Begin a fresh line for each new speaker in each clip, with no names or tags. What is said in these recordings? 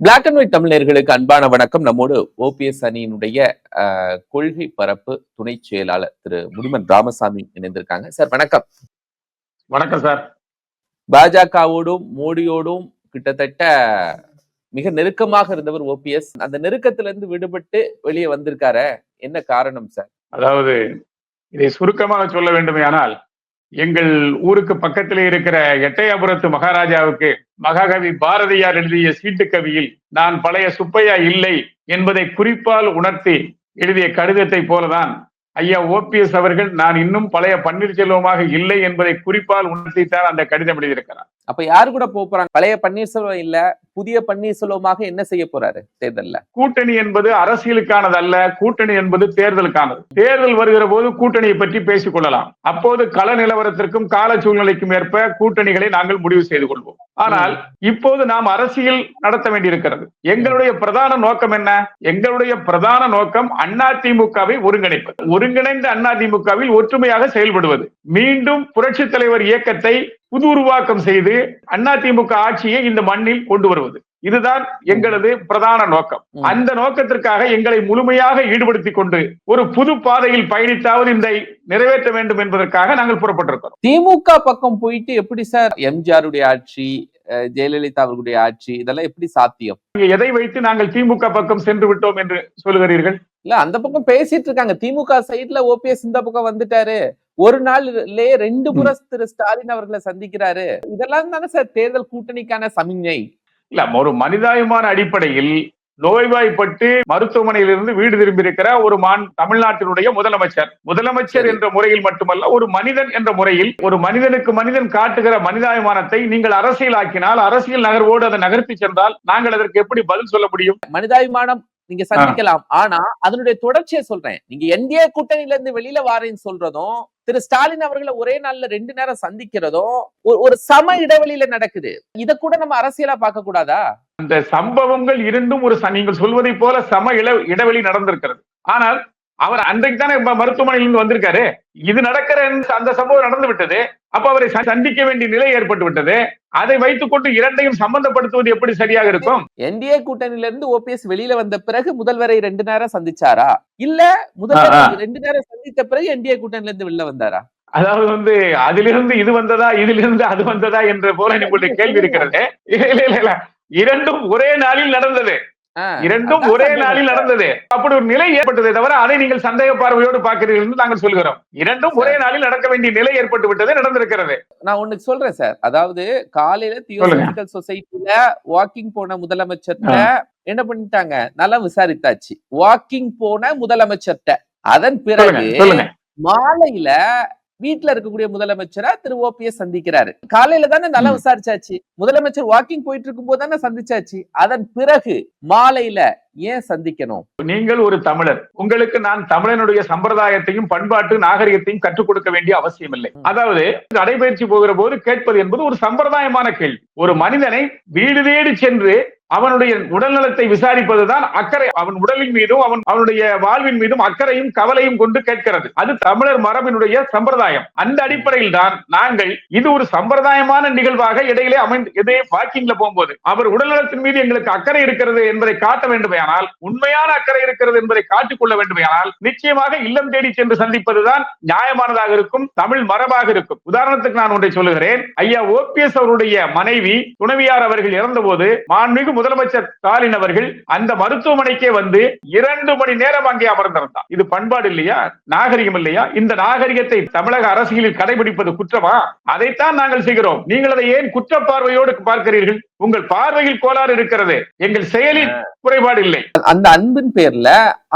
Black and white தமிழர்களுக்கு அன்பான வணக்கம். நம்மோடு ஓபிஎஸ் அணியினுடைய கொள்கை பரப்பு துணை செயலாளர் திரு முனிமன் ராமசாமி இணைந்திருக்காங்க. சார் வணக்கம்.
வணக்கம் சார்
பாஜகவோடும் மோடியோடும் கிட்டத்தட்ட மிக நெருக்கமாக இருந்தவர் ஓபிஎஸ் அந்த நெருக்கத்திலிருந்து விடுபட்டு வெளியே வந்திருக்காரு என்ன காரணம் சார்
அதாவது இதை சுருக்கமாக சொல்ல வேண்டுமேயானால் எங்கள் ஊருக்கு பக்கத்திலே இருக்கிற எட்டயபுரத்து மகாராஜாவுக்கு மகாகவி பாரதியார் எழுதிய சீட்டு கவியில் நான் பழைய சுப்பையா இல்லை என்பதை குறிப்பால் உணர்த்தி எழுதிய கடிதத்தை போலதான் ஐயா ஓபிஎஸ் அவர்கள் நான் இன்னும் பழைய பன்னீர்செல்வமாக இல்லை என்பதை குறிப்பால் உணர்த்தித்தான் அந்த கடிதம் எழுதியிருக்கிறார்.
அப்ப யாரு கூட போறாங்க? பழைய பன்னீர்செல்வம் இல்ல புதிய பன்னீர்செல்வமாக என்ன செய்ய போறாரு தேர்தல்ல?
கூட்டணி என்பது அரசியலுக்கானது அல்ல கூட்டணி என்பது தேர்தலுக்கானது. தேர்தல் வருகிற போது கூட்டணியை பற்றி பேசிக் கொள்ளலாம். அப்போது கள நிலவரத்திற்கும் கால சூழ்நிலைக்கும் ஏற்ப கூட்டணிகளை நாங்கள் முடிவு செய்து கொள்வோம். ஆனால் இப்போது நாம் அரசியல் நடத்த வேண்டியிருக்கிறது. எங்களுடைய பிரதான நோக்கம் என்ன? எங்களுடைய பிரதான நோக்கம் அதிமுகவை ஒருங்கிணைப்பது. ஒருங்கிணைந்த அதிமுகவில் ஒற்றுமையாக செயல்படுவது. மீண்டும் புரட்சி தலைவர் இயக்கத்தை புது உருவாக்கம் செய்து அதிமுக ஆட்சியை இந்த மண்ணில் கொண்டு வருவது. இதுதான் எங்களது பிரதான நோக்கம். அந்த நோக்கத்திற்காக எங்களை முழுமையாக ஈடுபடுத்திக் கொண்டு ஒரு புது பாதையில் பயணித்தாவது இந்த நிறைவேற்ற வேண்டும் என்பதற்காக நாங்கள் புறப்பட்டிருக்கிறோம்.
திமுக பக்கம் போயிட்டு எப்படி சார் எம்ஜிஆருடைய ஆட்சி ஜெயலலிதா அவர்களுடைய ஆட்சி இதெல்லாம் எப்படி சாத்தியம்?
எதை வைத்து நாங்கள் திமுக பக்கம் சென்று விட்டோம் என்று சொல்லுகிறீர்கள்?
இல்ல அந்த பக்கம் பேசிட்டு இருக்காங்க திமுக சைடுல ஓபிஎஸ் இந்த பக்கம் வந்துட்டாரு. ஒரு நாள்லயே ரெண்டு முறை திரு ஸ்டாலின் அவர்களை சந்திக்கிறாரு. இதெல்லாம் தானே சார் தேர்தல் கூட்டணிக்கான சமிஞ்ஞை
இல்ல ஒரு மனிதாயமான அடிப்படையில் நோய்வாய்ப்பட்டு மருத்துவமனையில் இருந்து வீடு திரும்பியிருக்கிற ஒரு மான் தமிழ்நாட்டினுடைய முதலமைச்சர். முதலமைச்சர்
சரி.
என்ற முறையில் மட்டுமல்ல ஒரு மனிதன் என்ற முறையில் ஒரு மனிதனுக்கு மனிதன் காட்டுகிற மனிதாயமானத்தை நீங்கள் அரசியலாக்கினால் அரசியல் நகர்வோடு அதை நகர்த்தி சென்றால் நாங்கள் அதற்கு எப்படி பதில் சொல்ல முடியும்?
மனிதாபிமானம் நீங்க சந்திக்கலாம். ஆனா அதனுடைய தொடர்ச்சியை சொல்றேன். நீங்க என்டிஏ கூட்டணியில இருந்து வெளியில வாரேன்னு சொல்றதும் திரு. ஸ்டாலின் அவர்களை ஒரே நாள்ல ரெண்டு நேரம் சந்திக்கிறதும் ஒரு- ஒரு சம இடைவெளியில நடக்குது. இத கூட நம்ம அரசியலா பார்க்க கூடாதா
அந்த சம்பவங்கள் இரண்டும் ஒரு நீங்கள் சொல்வதை போல சம இட இடைவெளி நடந்திருக்கிறது. ஆனால் அவர் அன்றைக்கு தானே மருத்துவமனையிலிருந்து வந்திருக்காரு. இது நடக்கிற அந்த சம்பவம் நடந்து விட்டது. அப்ப அவரை சந்திக்க வேண்டிய நிலை ஏற்பட்டு விட்டது. அதை வைத்துக் கொண்டு இரண்டையும் சம்பந்தப்படுத்துவது எப்படி சரியாக இருக்கும்?
என்டிஏ கூட்டணியில இருந்து ஓபிஎஸ் வெளியில வந்த பிறகு முதல்வரை ரெண்டு நேரம் சந்திச்சாரா? இல்ல முதல்வரை ரெண்டு நேரம் சந்தித்த பிறகு என்டிஏ கூட்டணியில இருந்து வெளில வந்தாரா?
அதாவது வந்து அதிலிருந்து இது வந்ததா இதிலிருந்து அது வந்ததா என்ற போல உங்களுடைய கேள்வி இருக்கிறது. இரண்டும் ஒரே நாளில் நடந்தது. இரண்டும் ஒரே நாளில். நடந்தது. அப்படி ஒரு நிலை ஏற்பட்டதை தவிர அதை நீங்கள் சந்தேக பார்வையோடு பார்க்கிறீர்கள் என்று நாங்கள் சொல்கிறோம். இரண்டும் ஒரே நாளில் நடக்க வேண்டிய நிலை ஏற்பட்டு விட்டது நடந்திருக்கிறது.
நான் ஒண்ணு சொல்றேன் சார். அதாவது காலையில தியோசபிக்கல் சொசைட்டில வாக்கிங் போன முதலமைச்சர்கிட்ட என்ன பண்ணிட்டாங்க? நல்லா விசாரித்தாச்சு. வாக்கிங் போன முதலமைச்சர்கிட்ட அதன் பிறகு மாலையில வீட்ல இருக்கக்கூடிய முதலமைச்சரை திரு ஓபிஎஸ் சந்திக்கிறாரு. காலையில தானே நல்லா. விசாரிச்சாச்சு. முதலமைச்சர் வாக்கிங் போயிட்டு இருக்கும் போது தானே சந்திச்சாச்சு. அதன் பிறகு மாலையில ஏன் சந்திக்கணும்?
நீங்கள் ஒரு தமிழர். உங்களுக்கு நான் தமிழனுடைய சம்பிரதாயத்தையும் பண்பாட்டு நாகரிகத்தையும் கற்றுக் கொடுக்க வேண்டிய அவசியம் இல்லை. அதாவது நடைபயிற்சி போகிற போது கேட்பது என்பது ஒரு சம்பிரதாயமான கேள்வி. ஒரு மனிதனை வீடு தேடி சென்று அவனுடைய உடல்நலத்தை விசாரிப்பதுதான் அக்கறை. அவன் உடலின் மீதும் அவன் அவனுடைய வாழ்வின் மீதும் அக்கறையும் கவலையும் கொண்டு கேட்கிறது. அது தமிழர் மரபினுடைய சம்பிரதாயம். அந்த அடிப்படையில் தான் நாங்கள் இது ஒரு சம்பிரதாயமான நிகழ்வாக இடையிலே அமைந்து இதே வாக்கிங்ல போகும்போது அவர் உடல்நலத்தின் மீது எங்களுக்கு அக்கறை இருக்கிறது என்பதை காட்ட வேண்டுமையானால் உண்மையான அக்கறை இருக்கிறது என்பதை காட்டிக்கொள்ள வேண்டுமையானால் நிச்சயமாக இல்லம் தேடி சென்று சந்திப்பதுதான் நியாயமானதாக இருக்கும் தமிழ் மரபாக இருக்கும். உதாரணத்துக்கு நான் ஒன்றை சொல்லுகிறேன். ஐயா ஓபிஎஸ் அவருடைய மனைவி துணைவியார் அவர்கள் இறந்தபோது மாண்புமிகு முதலமைச்சர் ஸ்டாலின் அவர்கள் அந்த மருத்துவமனைக்கே வந்து இரண்டு மணி நேரம் அங்கே அமர்ந்திருந்தார். இது பண்பாடு இல்லையா? நாகரிகம் இல்லையா? இந்த நாகரிகத்தை தமிழக அரசியலில் கடைபிடிப்பது குற்றமா? அதைத்தான் நாங்கள் செய்கிறோம். நீங்கள் அதை ஏன் குற்ற பார்வையோடு பார்க்கிறீர்கள்? உங்கள் பார்வையில் கோளாறு இருக்கிறது. எங்கள் செயலில் குறைபாடு இல்லை.
அந்த அன்பின் பேர்ல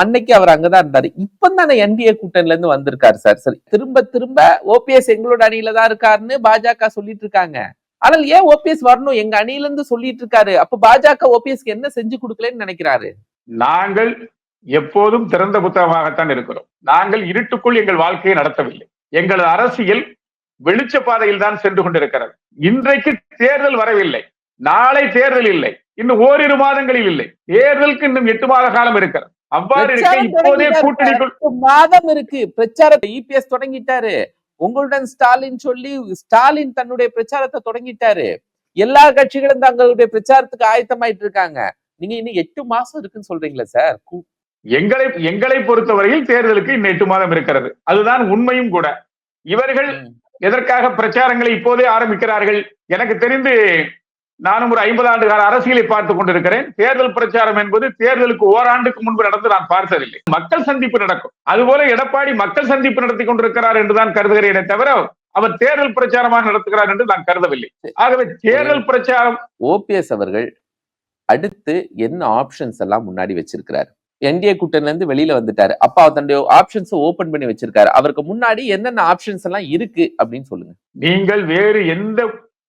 அன்னைக்கு அவர் அங்கதான் இருந்தாரு. இப்ப தானே என்டிஏ கூட்டணில இருந்து வந்திருக்காரு சார் சரி திரும்ப திரும்ப ஓபிஎஸ் எங்களோட அணியில தான் இருக்காருன்னு பாஜக சொல்லிட்டு இருக்காங்க. ஆனால் ஏன் ஓபிஎஸ் வரணும்? எங்க அணியில இருந்து சொல்லிட்டு இருக்காரு. அப்ப பாஜக ஓபிஎஸ்க்கு என்ன செஞ்சு கொடுக்கலன்னு நினைக்கிறாரு?
நாங்கள் எப்போதும் திறந்த புத்தகமாகத்தான் இருக்கிறோம். நாங்கள் இருட்டுக்குள் எங்கள் வாழ்க்கையை நடத்தவில்லை. எங்களது அரசியல் வெளிச்ச பாதையில் தான் சென்று கொண்டிருக்கிறது. இன்றைக்கு தேர்தல் வரவில்லை. நாளை தேர்தல் இல்லை. இன்னும் ஓரிரு மாதங்களில் இல்லை. தேர்தலுக்கு இன்னும் எட்டு மாத காலம் இருக்கிறது. அவ்வாறு இருக்க இப்போதே கூட்டணிக்குள்
மாதம் இருக்கு. பிரச்சாரத்தை இபிஎஸ் தொடங்கிட்டாரு. உங்களுடன் ஸ்டாலின் சொல்லி ஸ்டாலின் தன்னுடைய பிரச்சாரத்தை தொடங்கிட்டாரு. எல்லா கட்சிகளும் தங்களுடைய பிரச்சாரத்துக்கு ஆயத்தமாயிட்டு இருக்காங்க. நீங்க இன்னும் எட்டு மாசம் இருக்குன்னு சொல்றீங்களா சார்.
எங்களை எங்களை பொறுத்தவரையில் தேர்தலுக்கு இன்னும் எட்டு மாதம் இருக்கிறது. அதுதான் உண்மையும் கூட. இவர்கள். எதற்காக பிரச்சாரங்களை இப்போதே ஆரம்பிக்கிறார்கள்? எனக்கு தெரிந்து நானும் ஒரு ஐம்பது ஆண்டு கால அரசியலை பார்த்துக் கொண்டிருக்கிறேன். தேர்தல் பிரச்சாரம் என்பது தேர்தலுக்கு ஓராண்டுக்கு முன்பு நடந்து நான் பார்த்ததில்லை மக்கள் சந்திப்பு நடக்கும். அதுபோல எடப்பாடி மக்கள் சந்திப்பு நடத்தி கொண்டிருக்கிறார் என்றுதான் கருதுகிறேனே தவிர அவர் தேர்தல் பிரச்சாரமாக நடத்துகிறார் என்று நான் கருதவில்லை. ஆகவே தேர்தல் பிரச்சாரம்
ஓபிஎஸ் அவர்கள் அடுத்து என்ன ஆப்ஷன்ஸ் எல்லாம் முன்னாடி வச்சிருக்கிறாரு? என்டிஏ கூட்டணில இருந்து வெளியில வந்துட்டாரு. அப்ப தன்னுடைய ஆப்ஷன்ஸ் ஓபன் பண்ணி வச்சிருக்காரு. அவருக்கு முன்னாடி என்னென்ன ஆப்ஷன்ஸ் எல்லாம் இருக்கு அப்படின்னு சொல்லுங்க.
நீங்கள் வேறு எந்த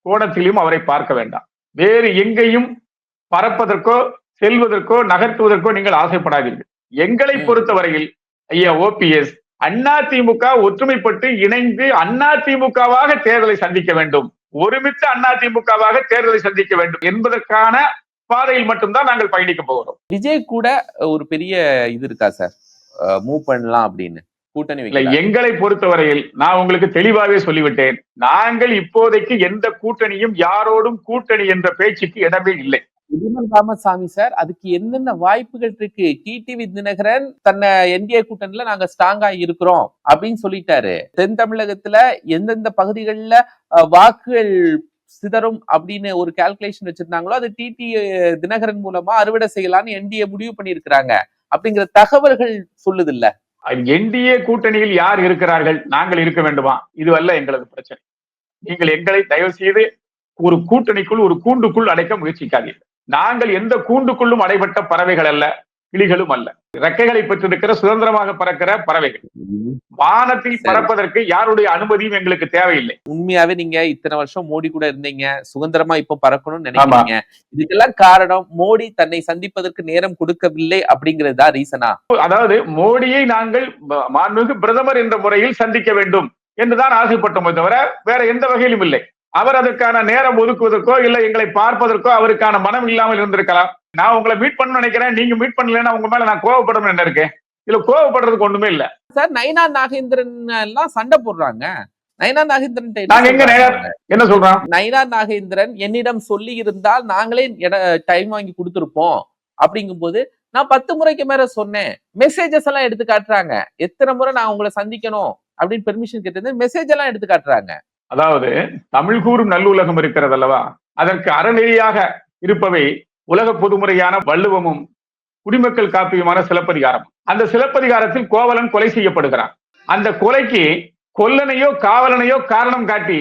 கோணத்திலும் அவரை பார்க்க வேண்டாம். வேறு எங்கேயும் பறப்பதற்கோ செல்வதற்கோ நகர்த்துவதற்கோ நீங்கள் ஆசைப்படாதீர்கள். எங்களை. பொறுத்தவரையில் ஐயா ஓபிஎஸ் அண்ணா திமுக ஒற்றுமைப்பட்டு இணைந்து அண்ணா திமுகவாக தேர்தலை சந்திக்க வேண்டும். ஒருமித்த அண்ணா திமுகவாக தேர்தலை சந்திக்க வேண்டும் என்பதற்கான பாதையில் மட்டும்தான் நாங்கள் பயணிக்க போகிறோம்.
விஜய் கூட ஒரு பெரிய இது இருக்கா சார்? மூவ் பண்ணலாம் அப்படின்னு. கூட்டணி
எங்களை பொறுத்தவரையில் நான் உங்களுக்கு தெளிவாகவே சொல்லிவிட்டேன். நாங்கள் இப்போதைக்கு எந்த கூட்டணியும் யாரோடும் கூட்டணி என்ற பேச்சுக்கு இடமே இல்லை.
ராமசாமி சார் அதுக்கு என்னென்ன வாய்ப்புகள் இருக்கு? டிடிவி தினகரன் தன்னை என்டிஏ கூட்டணியில நாங்க ஸ்ட்ராங்கா இருக்கிறோம் அப்படின்னு சொல்லிட்டாரு. தென் தமிழகத்துல எந்தெந்த பகுதிகளில் வாக்குகள் சிதறும் அப்படின்னு ஒரு கால்குலேஷன் வச்சிருந்தாங்களோ அது டிடி தினகரன் மூலமா அறுவடை செய்யலாம்னு என்டிஏ முடிவு பண்ணியிருக்கிறாங்க. அப்படிங்கிற தகவல்கள் சொல்லுது இல்ல.
என்டிஏ கூட்டணியில் யார் இருக்கிறார்கள்? நாங்கள் இருக்க வேண்டுமா? இதுவல்ல எங்களது பிரச்சனை. நீங்கள் எங்களை தயவு செய்து ஒரு கூட்டணிக்குள் ஒரு கூண்டுக்குள் அடைக்க முயற்சிக்காதீர்கள். நாங்கள் எந்த கூண்டுக்குள்ளும் அடைபட்ட பறவைகள் அல்ல. கிளிகளும் அல்ல. ரெக்கைகளை பெற்றிருக்கிற சுதந்திரமாக பறக்கிற பறவைகள். வானத்தில். பறப்பதற்கு யாருடைய அனுமதியும் எங்களுக்கு தேவையில்லை.
உண்மையாவே நீங்க இத்தனை வருஷம் மோடி கூட இருந்தீங்க. சுதந்திரமா இப்ப பறக்கணும்னு நினைக்கிறீங்க. இதுக்கெல்லாம் காரணம் மோடி தன்னை சந்திப்பதற்கு நேரம் கொடுக்கவில்லை அப்படிங்கிறது தான் ரீசனா?
அதாவது மோடியை நாங்கள் மாண்புமிகு பிரதமர் என்ற முறையில் சந்திக்க வேண்டும். என்றுதான் ஆசைப்பட்டோமே தவிர வேற எந்த வகையிலும் இல்லை. அவர் அதற்கான நேரம் ஒதுக்குவதற்கோ இல்லை எங்களை பார்ப்பதற்கோ அவருக்கான மனம் இல்லாமல் இருந்திருக்கலாம். நான் உங்களை மீட் பண்ண நினைக்கிறேன். நீங்க மீட் பண்ணலன்னா உங்க மேல நான் கோவப்படணும் என்ன இருக்கு? இதுல கோவப்படுறதுக்கு ஒண்ணுமே இல்ல.
சார் நயனா நாகேந்திரன் எல்லாம் சண்டை போடுறாங்க. நயனா நாகேந்திரன்
என்ன சொல்றான்
நயனா நாகேந்திரன் என்னிடம் சொல்லி இருந்தால் நாங்களே டைம் வாங்கி கொடுத்திருப்போம். அப்படிங்கும்போது நான் பத்து முறைக்கு மேல சொன்னேன். மெசேஜஸ் எல்லாம் எடுத்து காட்டுறாங்க. எத்தனை முறை நான் உங்களை சந்திக்கணும் அப்படின்னு பெர்மிஷன் கேட்டது மெசேஜ் எல்லாம் எடுத்து காட்டுறாங்க.
அதாவது தமிழ் கூறும் நல்லுலகம் இருக்கிறது அல்லவா அதற்கு அறநெறியாக இருப்பவை உலக பொதுமுறையான வள்ளுவமும் குடிமக்கள் காப்பியுமான சிலப்பதிகாரம் அந்த சிலப்பதிகாரத்தில் கோவலன் கொலை செய்யப்படுகிறான். அந்த கொலைக்கு கொல்லனையோ காவலனையோ காரணம் காட்டி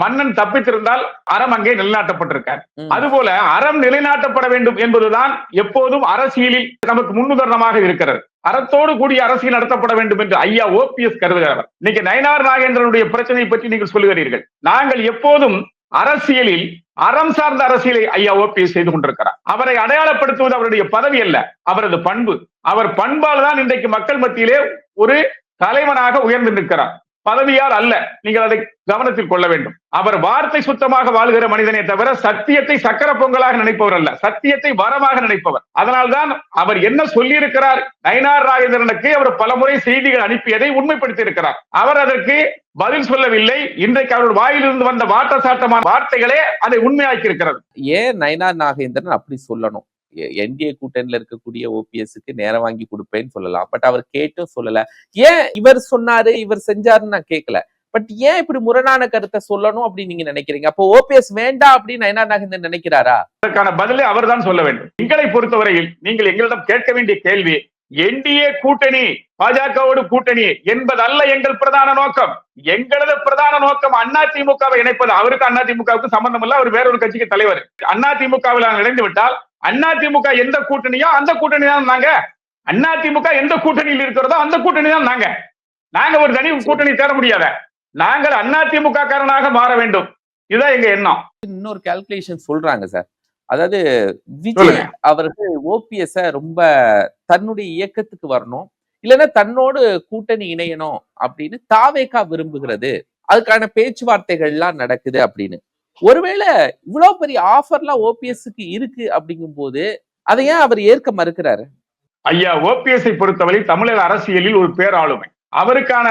மன்னன் தப்பித்திருந்தால் அறம் அங்கே நிலைநாட்டப்பட்டிருக்கார். அதுபோல அறம் நிலைநாட்டப்பட வேண்டும் என்பதுதான் எப்போதும் அரசியலில் நமக்கு முன்னுதாரணமாக இருக்கிறது. அறத்தோடு கூடிய அரசியல் நடத்தப்பட வேண்டும் என்று ஐயா ஓபிஎஸ் கருதுகிறவர். இன்னைக்கு நயனார் நாகேந்திரனுடைய பிரச்சனை பற்றி நீங்கள் சொல்லுகிறீர்கள். நாங்கள் எப்போதும் அரசியலில் அறம் சார்ந்த அரசியலை ஐயா ஓபிஎஸ் செய்து கொண்டிருக்கிறார். அவரை அடையாளப்படுத்துவது அவருடைய பதவி அல்ல அவரது பண்பு. அவர் பண்பால் தான் இன்றைக்கு மக்கள் மத்தியிலே ஒரு தலைவனாக உயர்ந்து நிற்கிறார். பதவியார் அல்ல. நீங்கள் அதை கவனத்தில் கொள்ள வேண்டும். அவர் வார்த்தை சுத்தமாக வாழ்கிற மனிதனே தவிர சத்தியத்தை சக்கர பொங்கலாக நினைப்பவர் அல்ல. சத்தியத்தை வரமாக நினைப்பவர். அதனால்தான் அவர் என்ன சொல்லியிருக்கிறார்? நயனார் ராஜேந்திரனுக்கு அவர் பலமுறை செய்திகள் அனுப்பியதை உண்மைப்படுத்தி இருக்கிறார் அவர் அதற்கு பதில் சொல்லவில்லை. இன்றைக்கு அவருடைய வாயிலிருந்து வந்த வாட்ட சாட்டமான வார்த்தைகளே அதை உண்மையாக்கி இருக்கிறது
ஏன் நயனார் நாகேந்திரன் அப்படி சொல்லணும்? என்டிஏ கூட்டணியில இருக்கக்கூடிய ஓபிஎஸ்க்கு நேரம் வாங்கி கொடுப்பேன்னு சொல்லலாம். பட் அவர் கேட்டும் சொல்லல. ஏன் இவர் சொன்னாரு இவர் செஞ்சாருன்னு நான் கேட்கல. பட் ஏன் இப்படி முரணான கருத்தை சொல்லணும் அப்படின்னு நீங்க நினைக்கிறீங்க? அப்போ ஓபிஎஸ் வேண்டாம் அப்படின்னு நயனா நாகேந்திரன் நினைக்கிறாரா?
அதற்கான பதிலை அவர்தான் சொல்ல வேண்டும். எங்களை பொறுத்தவரையில் நீங்கள் எங்களிடம் கேட்க வேண்டிய கேள்வி என்டிஏ கூட்டணி பாஜகவோடு கூட்டணி என்பதல்ல எங்கள் பிரதான நோக்கம். எங்களது பிரதான நோக்கம் அண்ணா திமுகவை இணைப்பது. அவருக்கு அண்ணா திமுகவுக்கு சம்பந்தம் இல்ல அவர் வேறொரு கட்சிக்கு தலைவர். அண்ணா திமுகவில் இணைந்து விட்டால் அண்ணா திமுக எந்த கூட்டணியோ அந்த கூட்டணி தான் நாங்க. அண்ணா திமுக எந்த கூட்டணியில் இருக்கிறதோ அந்த கூட்டணி தான் நாங்க. நாங்க ஒரு தனி கூட்டணி தேட முடியாத. நாங்கள் அண்ணா திமுக காரனாக மாற வேண்டும். இதுதான் எங்க எண்ணம்.
இன்னொரு கால்குலேஷன் சொல்றாங்க சார். அதாவது விஜய். அவர்கள் ஓபிஎஸ் ரொம்ப தன்னுடைய இயக்கத்துக்கு வரணும். இல்லைன்னா தன்னோடு கூட்டணி இணையணும் அப்படின்னு தாவேகா விரும்புகிறது. அதுக்கான பேச்சுவார்த்தைகள் எல்லாம் நடக்குது அப்படின்னு. ஒருவேளை இவ்வளவு பெரிய ஆஃபர்லாம் ஓபிஎஸ்க்கு இருக்கு அப்படிங்கும்போது அதை ஏன் அவர் ஏற்க மறுக்கிறாரு?
ஐயா ஓபிஎஸ்ஐ பொறுத்தவரை தமிழக அரசியலில் ஒரு பேராளுமை. அவருக்கான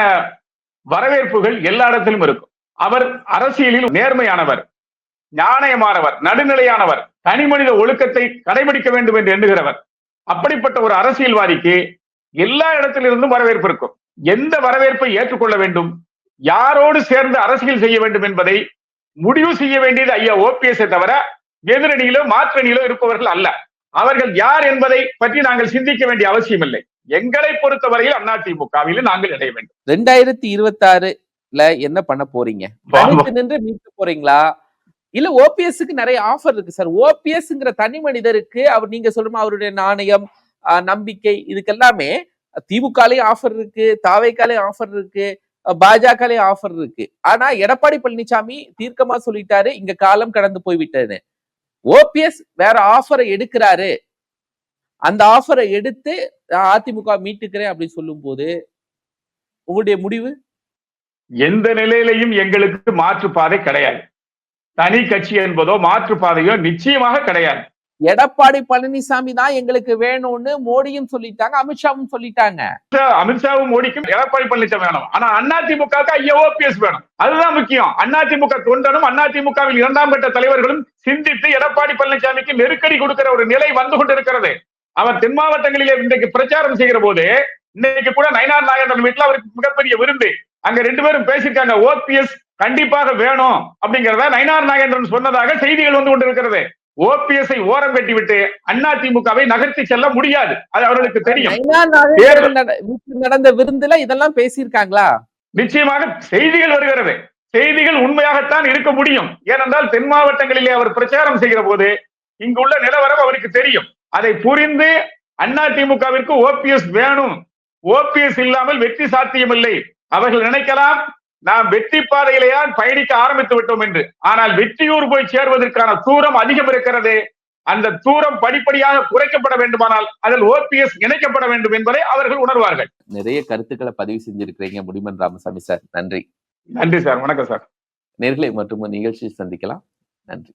வரவேற்புகள் எல்லா இடத்திலும் இருக்கும். அவர் அரசியலில் நேர்மையானவர். நாணயமானவர் நடுநிலையானவர் தனி மனித ஒழுக்கத்தை கடைபிடிக்க வேண்டும் என்று எண்ணுகிறவர். அப்படிப்பட்ட ஒரு அரசியல்வாதிக்கு எல்லா இடத்திலிருந்தும் வரவேற்பு இருக்கும். எந்த வரவேற்பை ஏற்றுக்கொள்ள வேண்டும்? யாரோடு சேர்ந்து அரசியல் செய்ய வேண்டும் என்பதை முடிவு செய்ய வேண்டியது ஐயா ஓபிஎஸ் தவிர எதிரணியிலோ மாற்றணியிலோ இருப்பவர்கள் அல்ல. அவர்கள் யார் என்பதை பற்றி நாங்கள் சிந்திக்க வேண்டிய அவசியம் இல்லை எங்களை பொறுத்தவரையில் அதிமுகவில் நாங்கள் இணைய வேண்டும்.
ரெண்டாயிரத்தி இருபத்தி ஆறுல என்ன பண்ண போறீங்க? நின்று மீட்க போறீங்களா? இல்ல ஓபிஎஸ்க்கு நிறைய ஆஃபர் இருக்கு சார் ஓபிஎஸ்ங்கிற தனி மனிதருக்கு அவர் நீங்க சொல்ற அவருடைய நாணயம் ஆஹ், நம்பிக்கை இதுக்கெல்லாமே திமுகலையும் ஆஃபர் இருக்கு தாவைக்காலையும் ஆஃபர் இருக்கு பாஜகலையும் ஆஃபர் இருக்கு. ஆனா எடப்பாடி பழனிசாமி தீர்க்கமா சொல்லிட்டாரு இங்க காலம் கடந்து போய்விட்டது. ஓபிஎஸ் வேற ஆஃபரை எடுக்கிறாரு. அந்த ஆஃபரை எடுத்து அதிமுக மீட்டுக்கிறேன் அப்படின்னு சொல்லும் போது உங்களுடைய முடிவு?
எந்த நிலையிலையும் எங்களுக்கு மாற்றுப்பாதை கிடையாது. தனி கட்சி என்பதோ மாற்றுப்பாதையோ நிச்சயமாக கிடையாது.
எடப்பாடி பழனிசாமி தான் எங்களுக்கு வேணும்னு மோடியும் சொல்லிட்டாங்க அமித்ஷாவும் சொல்லிட்டாங்க.
அமித்ஷாவும் மோடிக்கும் எடப்பாடி பழனிசாமி வேணும். ஆனா அதிமுக ஐயா ஓபிஎஸ் வேணும். அதுதான் முக்கியம். அதிமுக தொண்டனும் அதிமுகவில் இரண்டாம் கட்ட தலைவர்களும் சிந்தித்து எடப்பாடி பழனிசாமிக்கு நெருக்கடி கொடுக்கிற ஒரு நிலை வந்து கொண்டிருக்கிறது. அவர் தென் மாவட்டங்களிலே இன்றைக்கு பிரச்சாரம் செய்கிற போது இன்னைக்கு கூட நயனார் நாகேந்திரன் வீட்டுல அவருக்கு மிகப்பெரிய விருந்து. அங்க ரெண்டு பேரும் பேசியிருக்காங்க ஓபிஎஸ் கண்டிப்பாக வேணும் அப்படிங்கறத நயனார் நாகேந்திரன் சொன்னதாக செய்திகள் வந்து கொண்டிருக்கிறது. ஓபிஎஸ் ஓரம் கட்டிவிட்டு அதிமுகவை நகர்த்தி செல்ல முடியாது. அது அவர்களுக்கு தெரியும்.
நடந்த விருந்துல இதெல்லாம் பேசியிருக்காங்களா?
நிச்சயமாக செய்திகள் வருகிறது. செய்திகள் உண்மையாகத்தான் இருக்க முடியும். ஏனென்றால் தென் மாவட்டங்களிலே அவர் பிரச்சாரம் செய்கிற போது இங்குள்ள நிலவரம் அவருக்கு தெரியும். அதை புரிந்து அதிமுகவிற்கு ஓபிஎஸ் வேணும். ஓபிஎஸ் இல்லாமல் வெற்றி சாத்தியமில்லை. அவர்கள் நினைக்கலாம் நாம் வெற்றி பாதையிலேயே பயணிக்க ஆரம்பித்து விட்டோம் என்று. ஆனால் வெற்றியூர் போய் சேர்வதற்கான தூரம் அதிகம் இருக்கிறது. அந்த தூரம் படிப்படியாக குறைக்கப்பட வேண்டுமானால் அதில் ஓபிஎஸ் இணைக்கப்பட வேண்டும் என்பதை அவர்கள் உணர்வார்கள்.
நிறைய கருத்துக்களை பதிவு செஞ்சிருக்கிறீங்க முடிமன் ராமசாமி சார். நன்றி.
நன்றி சார் வணக்கம் சார்.
நேர்களை மற்றும் நிகழ்ச்சி சந்திக்கலாம். நன்றி.